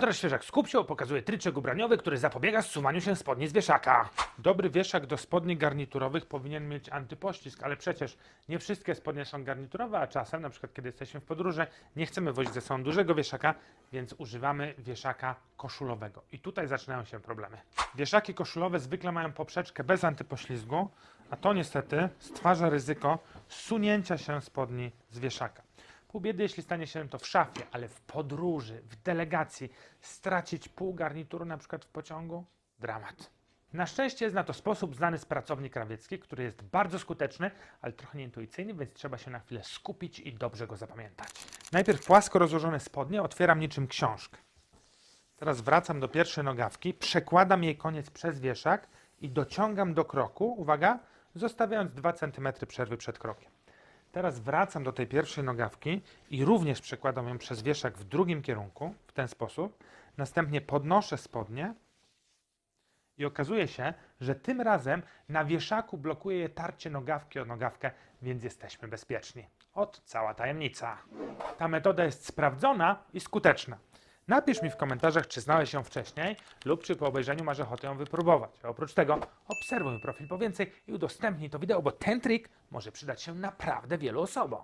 Teraz świeżak skup się, pokazuje tryczek ubraniowy, który zapobiega zsuwaniu się spodni z wieszaka. Dobry wieszak do spodni garniturowych powinien mieć antypoślizg, ale przecież nie wszystkie spodnie są garniturowe, a czasem, na przykład kiedy jesteśmy w podróży, nie chcemy wozić ze sobą dużego wieszaka, więc używamy wieszaka koszulowego. I tutaj zaczynają się problemy. Wieszaki koszulowe zwykle mają poprzeczkę bez antypoślizgu, a to niestety stwarza ryzyko sunięcia się spodni z wieszaka. Pół biedy, jeśli stanie się to w szafie, ale w podróży, w delegacji, stracić pół garnituru na przykład w pociągu? Dramat. Na szczęście jest na to sposób znany z pracowni krawieckiej, który jest bardzo skuteczny, ale trochę nieintuicyjny, więc trzeba się na chwilę skupić i dobrze go zapamiętać. Najpierw płasko rozłożone spodnie otwieram niczym książkę. Teraz wracam do pierwszej nogawki, przekładam jej koniec przez wieszak i dociągam do kroku, uwaga, zostawiając 2 cm przerwy przed krokiem. Teraz wracam do tej pierwszej nogawki i również przekładam ją przez wieszak w drugim kierunku, w ten sposób. Następnie podnoszę spodnie i okazuje się, że tym razem na wieszaku blokuje je tarcie nogawki o nogawkę, więc jesteśmy bezpieczni. Ot cała tajemnica. Ta metoda jest sprawdzona i skuteczna. Napisz mi w komentarzach, czy znałeś ją wcześniej lub czy po obejrzeniu masz ochotę ją wypróbować. Oprócz tego obserwuj mój profil po więcej i udostępnij to wideo, bo ten trik może przydać się naprawdę wielu osobom.